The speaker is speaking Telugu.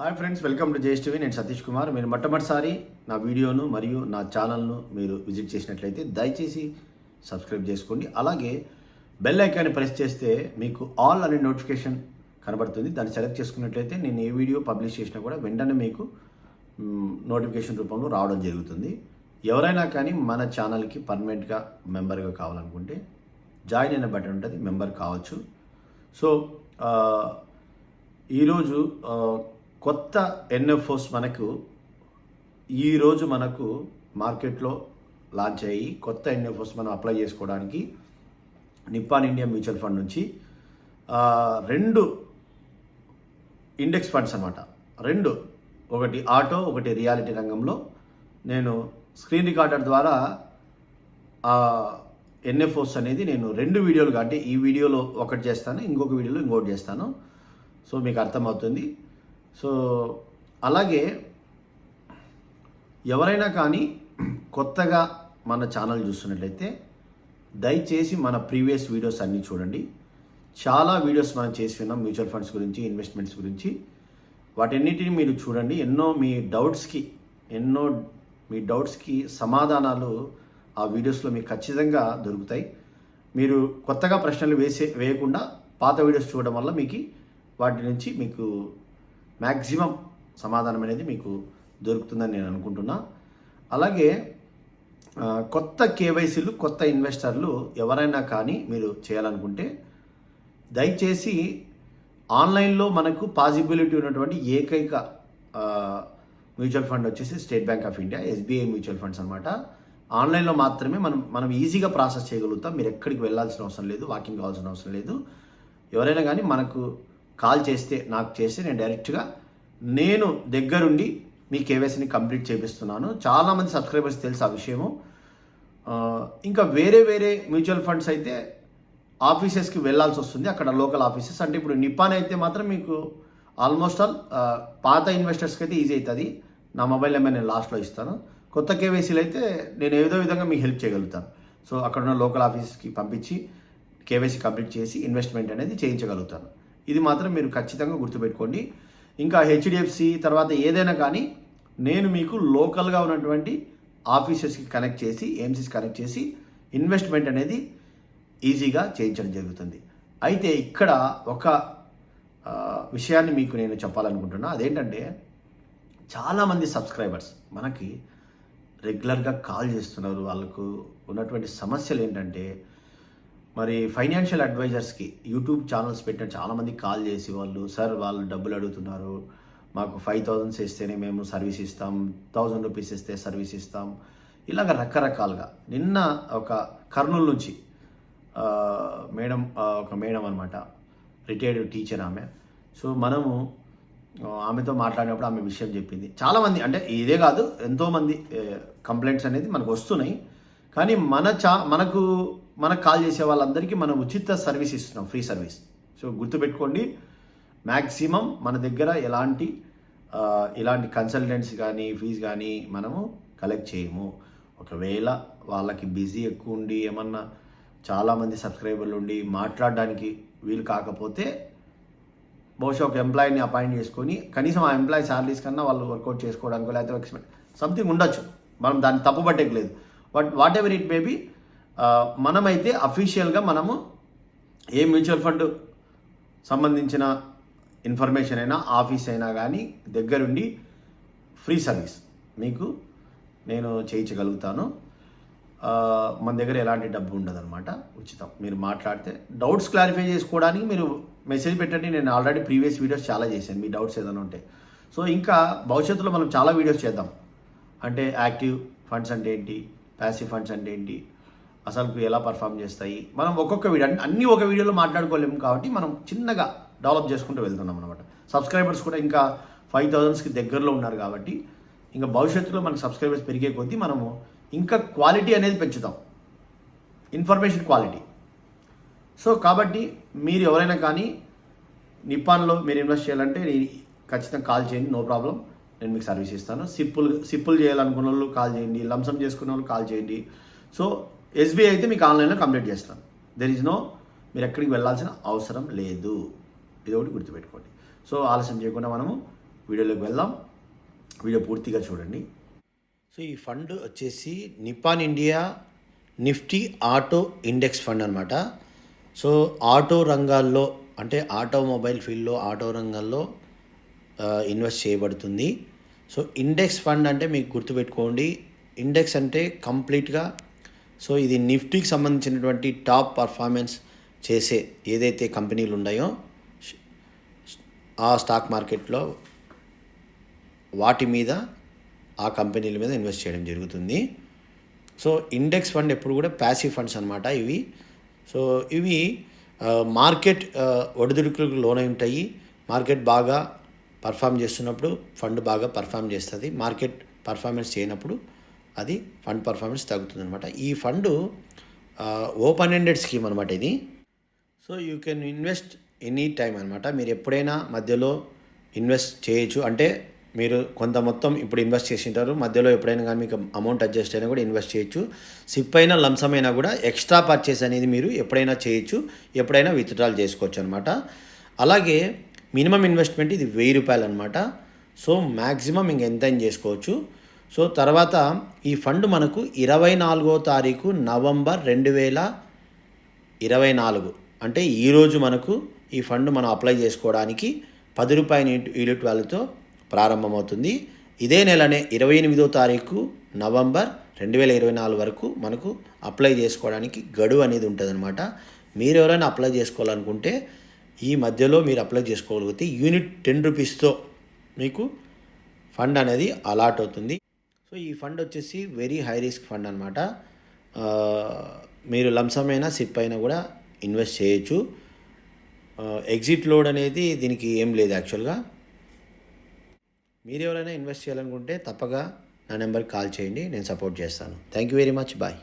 Hi friends welcome to JS TV. నేను సతీష్ కుమార్. మీరు మొట్టమొదటిసారి నా వీడియోను మరియు నా ఛానల్ను మీరు విజిట్ చేసినట్లయితే దయచేసి సబ్స్క్రైబ్ చేసుకోండి. అలాగే బెల్ ఐకాన్ని ప్రెస్ చేస్తే మీకు ఆల్ అనే నోటిఫికేషన్ కనబడుతుంది. దాన్ని సెలెక్ట్ చేసుకున్నట్లయితే నేను ఏ వీడియో పబ్లిష్ చేసినా కూడా వెంటనే మీకు నోటిఫికేషన్ రూపంలో రావడం జరుగుతుంది. ఎవరైనా కానీ మన ఛానల్కి పర్మనెంట్గా మెంబర్గా కావాలనుకుంటే జాయిన్ అయిన బటన్ ఉంటుంది మెంబర్ కావచ్చు. సో ఈరోజు కొత్త ఎన్ఎఫ్ఓస్ మనకు ఈరోజు మనకు మార్కెట్లో లాంచ్ అయ్యి కొత్త ఎన్ఎఫ్ఓస్ మనం అప్లై చేసుకోవడానికి నిప్పాన్ ఇండియా మ్యూచువల్ ఫండ్ నుంచి రెండు ఇండెక్స్ ఫండ్స్ అనమాట రెండు. ఒకటి ఆటో ఒకటి రియాలిటీ రంగంలో నేను స్క్రీన్ రికార్డర్ ద్వారా ఆ ఎన్ఎఫ్ఓస్ అనేది నేను రెండు వీడియోలుగా అంటే ఈ వీడియోలో ఒకటి చేస్తాను ఇంకొక వీడియోలో ఇంకోటి చేస్తాను. సో మీకు అర్థమవుతుంది. సో అలాగే ఎవరైనా కానీ కొత్తగా మన ఛానల్ చూస్తున్నట్లయితే దయచేసి మన ప్రీవియస్ వీడియోస్ అన్నీ చూడండి. చాలా వీడియోస్ మనం చేసి ఉన్నాం మ్యూచువల్ ఫండ్స్ గురించి ఇన్వెస్ట్మెంట్స్ గురించి. వాటన్నిటిని మీరు చూడండి. ఎన్నో మీ డౌట్స్కి ఎన్నో మీ డౌట్స్కి సమాధానాలు ఆ వీడియోస్లో మీకు ఖచ్చితంగా దొరుకుతాయి. మీరు కొత్తగా ప్రశ్నలు వేసే వేయకుండా పాత వీడియోస్ చూడడం వల్ల మీకు వాటి నుంచి మీకు మ్యాక్సిమం సమాధానం అనేది మీకు దొరుకుతుందని నేను అనుకుంటున్నా. అలాగే కొత్త కేవైసీలు కొత్త ఇన్వెస్టర్లు ఎవరైనా కానీ మీరు చేయాలనుకుంటే దయచేసి ఆన్లైన్లో మనకు పాసిబిలిటీ ఉన్నటువంటి ఏకైక మ్యూచువల్ ఫండ్ వచ్చేసి State Bank of India SBI mutual funds అనమాట ఆన్లైన్లో మాత్రమే మనం మనం ఈజీగా ప్రాసెస్ చేయగలుగుతాం. మీరు ఎక్కడికి వెళ్ళాల్సిన అవసరం లేదు వాకింగ్ కావాల్సిన అవసరం లేదు. ఎవరైనా కానీ మనకు కాల్ చేస్తే నాకు చేస్తే నేను డైరెక్ట్గా నేను దగ్గరుండి మీ కేవైసీని కంప్లీట్ చేపిస్తున్నాను. చాలామంది సబ్స్క్రైబర్స్ తెలుసు ఆ విషయము. ఇంకా వేరే వేరే మ్యూచువల్ ఫండ్స్ అయితే ఆఫీసెస్కి వెళ్ళాల్సి వస్తుంది అక్కడ లోకల్ ఆఫీసెస్. అంటే ఇప్పుడు నిపాన్ అయితే మాత్రం మీకు ఆల్మోస్ట్ ఆల్ పాత ఇన్వెస్టర్స్కి అయితే ఈజీ అవుతుంది నా మొబైల్ నెంబర్ నేను లాస్ట్లో ఇస్తాను. కొత్త కేవైసీలు అయితే నేను ఏదో విధంగా మీకు హెల్ప్ చేయగలుగుతాను. సో అక్కడ ఉన్న లోకల్ ఆఫీస్కి పంపించి కేవైసీ కంప్లీట్ చేసి ఇన్వెస్ట్మెంట్ అనేది చేయించగలుగుతాను. ఇది మాత్రం మీరు ఖచ్చితంగా గుర్తుపెట్టుకోండి. ఇంకా హెచ్డిఎఫ్సి తర్వాత ఏదైనా కానీ నేను మీకు లోకల్గా ఉన్నటువంటి ఆఫీసెస్కి కనెక్ట్ చేసి ఏఎంసీస్ కనెక్ట్ చేసి ఇన్వెస్ట్మెంట్ అనేది ఈజీగా చేయించడం జరుగుతుంది. అయితే ఇక్కడ ఒక విషయాన్ని మీకు నేను చెప్పాలనుకుంటున్నా. అదేంటంటే చాలామంది సబ్స్క్రైబర్స్ మనకి రెగ్యులర్గా కాల్ చేస్తున్నారు. వాళ్ళకు ఉన్నటువంటి సమస్యలు ఏంటంటే మరి ఫైనాన్షియల్ అడ్వైజర్స్కి యూట్యూబ్ ఛానల్స్ పెట్టిన చాలామంది కాల్ చేసి వాళ్ళు సార్ వాళ్ళు డబ్బులు అడుగుతున్నారు. మాకు ఫైవ్ థౌజండ్స్ ఇస్తేనే మేము సర్వీస్ ఇస్తాం. థౌజండ్ రూపీస్ ఇస్తే సర్వీస్ ఇస్తాం. ఇలాగ రకరకాలుగా. నిన్న ఒక కర్నూలు నుంచి మేడం ఒక మేడం అనమాట రిటైర్డ్ టీచర్ ఆమె. సో మనము ఆమెతో మాట్లాడినప్పుడు ఆమె విషయం చెప్పింది. చాలామంది అంటే ఇదే కాదు ఎంతోమంది కంప్లైంట్స్ అనేది మనకు వస్తున్నాయి. కానీ మన చా మనకు మనకు కాల్ చేసే వాళ్ళందరికీ మనం ఉచిత సర్వీస్ ఇస్తున్నాం ఫ్రీ సర్వీస్. సో గుర్తుపెట్టుకోండి మ్యాక్సిమం మన దగ్గర ఎలాంటి ఇలాంటి కన్సల్టెంట్స్ కానీ ఫీజు కానీ మనము కలెక్ట్ చేయము. ఒకవేళ వాళ్ళకి బిజీ ఎక్కువ ఉండి ఏమన్నా చాలామంది సబ్స్క్రైబర్లు ఉండి మాట్లాడడానికి వీలు కాకపోతే బహుశా ఒక ఎంప్లాయీని అపాయింట్ చేసుకొని కనీసం ఆ ఎంప్లాయీ శాలరీస్ కన్నా వాళ్ళు వర్కౌట్ చేసుకోవడానికి లేకపోతే ఎక్స్పెక్ట్ సంథింగ్ ఉండొచ్చు. మనం దాన్ని తప్పుపట్టేయలేదు but whatever it may be మనమైతే అఫీషియల్గా మనము ఏ మ్యూచువల్ ఫండ్ సంబంధించిన ఇన్ఫర్మేషన్ అయినా ఆఫీస్ అయినా కానీ దగ్గరుండి ఫ్రీ సర్వీస్ మీకు నేను చేయించగలుగుతాను. మన దగ్గర ఎలాంటి డబ్బు ఉండదన్నమాట ఉచితం. మీరు మాట్లాడితే డౌట్స్ క్లారిఫై చేసుకోవడానికి మీరు మెసేజ్ పెట్టండి. నేను ఆల్రెడీ ప్రీవియస్ వీడియోస్ చాలా చేశాను. మీ డౌట్స్ ఏదైనా ఉంటే. సో ఇంకా భవిష్యత్తులో మనం చాలా వీడియోస్ చేద్దాం. అంటే యాక్టివ్ ఫండ్స్ అంటే ఏంటి? ప్యాసివ్ ఫండ్స్ అంటే ఏంటి? అసలు ఎలా పర్ఫామ్ చేస్తాయి? మనం ఒక్కొక్క వీడియో అన్ని- ఒక వీడియోలో మాట్లాడుకోలేము కాబట్టి మనం చిన్నగా డెవలప్ చేసుకుంటూ వెళ్తున్నాం అనమాట సబ్స్క్రైబర్స్ కూడా ఇంకా ఫైవ్ థౌజండ్స్కి దగ్గరలో ఉన్నారు కాబట్టి ఇంకా భవిష్యత్తులో మనకు సబ్స్క్రైబర్స్ పెరిగే కొద్దీ మనము ఇంకా క్వాలిటీ అనేది పెంచుతాం. ఇన్ఫర్మేషన్ క్వాలిటీ సో కాబట్టి మీరు ఎవరైనా కానీ నిప్పాన్లో మీరు ఇన్వెస్ట్ చేయాలంటే నేను ఖచ్చితంగా కాల్ చేయండి నో ప్రాబ్లం నేను మీకు సర్వీస్ ఇస్తాను. సిప్పులు సిప్పులు చేయాలనుకున్న వాళ్ళు కాల్ చేయండి. లంసం చేసుకున్న వాళ్ళు కాల్ చేయండి. సో ఎస్బీఐ అయితే మీకు ఆన్లైన్లో కంప్లీట్ చేస్తాను. దెర్ ఇస్ నో మీరు ఎక్కడికి వెళ్ళాల్సిన అవసరం లేదు. ఇది ఒకటి గుర్తుపెట్టుకోండి. సో ఆలస్యం చేయకుండా మనము వీడియోలోకి వెళ్దాం. వీడియో పూర్తిగా చూడండి. సో ఈ ఫండ్ వచ్చేసి Nippon India Nifty auto index fund అనమాట సో ఆటో రంగాల్లో అంటే ఆటోమొబైల్ ఫీల్డ్లో ఆటో రంగాల్లో ఇన్వెస్ట్ చేయబడుతుంది. సో ఇండెక్స్ ఫండ్ అంటే మీకు గుర్తుపెట్టుకోండి. ఇండెక్స్ అంటే కంప్లీట్గా సో ఇది నిఫ్టీకి సంబంధించినటువంటి టాప్ పర్ఫార్మెన్స్ చేసే ఏదైతే కంపెనీలు ఉన్నాయో ఆ స్టాక్ మార్కెట్లో వాటి మీద ఆ కంపెనీల మీద ఇన్వెస్ట్ చేయడం జరుగుతుంది. సో ఇండెక్స్ ఫండ్ ఎప్పుడు కూడా ప్యాసివ్ ఫండ్స్ అనమాట ఇవి. సో ఇవి మార్కెట్ ఒడిదుడుకులకు లోనై ఉంటాయి. మార్కెట్ బాగా పర్ఫామ్ చేస్తున్నప్పుడు ఫండ్ బాగా పర్ఫామ్ చేస్తుంది. మార్కెట్ పర్ఫార్మెన్స్ చేయనప్పుడు అది ఫండ్ పర్ఫార్మెన్స్ తగ్గుతుంది అనమాట ఈ ఫండ్ ఓపెన్ ఎండెడ్ స్కీమ్ అనమాట ఇది. So you can invest any time అనమాట మీరు ఎప్పుడైనా మధ్యలో ఇన్వెస్ట్ చేయొచ్చు. అంటే మీరు కొంత మొత్తం ఇప్పుడు ఇన్వెస్ట్ చేసింటారు. మధ్యలో ఎప్పుడైనా కానీ మీకు అమౌంట్ అడ్జస్ట్ అయినా కూడా ఇన్వెస్ట్ చేయొచ్చు. సిప్ అయినా లంసమ్ అయినా కూడా ఎక్స్ట్రా పర్చేస్ అనేది మీరు ఎప్పుడైనా చేయొచ్చు. ఎప్పుడైనా విత్డ్రాల్ చేసుకోవచ్చు అనమాట అలాగే మినిమం ఇన్వెస్ట్మెంట్ ఇది వెయ్యి రూపాయలు అనమాట సో మ్యాక్సిమం ఇంక ఎంత చేసుకోవచ్చు. సో తర్వాత ఈ ఫండ్ మనకు ఇరవై నాలుగో తారీఖు నవంబర్ రెండు వేల ఇరవై నాలుగు. అంటే ఈరోజు మనకు ఈ ఫండ్ మనం అప్లై చేసుకోవడానికి పది రూపాయల యూనిట్- వాల్యూతో ప్రారంభమవుతుంది. ఇదే నెలనే ఇరవై ఎనిమిదో తారీఖు నవంబర్ రెండు వేల ఇరవై నాలుగు వరకు మనకు అప్లై చేసుకోవడానికి గడువు అనేది ఉంటుంది అనమాట మీరు ఎవరైనా అప్లై చేసుకోవాలనుకుంటే ఈ మధ్యలో మీరు అప్లై చేసుకోగలిగితే యూనిట్ టెన్ రూపీస్తో మీకు ఫండ్ అనేది అలాట్ అవుతుంది. సో ఈ ఫండ్ వచ్చేసి వెరీ హై రిస్క్ ఫండ్ అనమాట మీరు లంసమ్ అయినా సిప్ అయినా కూడా ఇన్వెస్ట్ చేయొచ్చు. ఎగ్జిట్ లోడ్ అనేది దీనికి ఏం లేదు యాక్చువల్గా. మీరు ఎవరైనా ఇన్వెస్ట్ చేయాలనుకుంటే తప్పగా నా నెంబర్కి కాల్ చేయండి నేను సపోర్ట్ చేస్తాను. Thank you very much bye.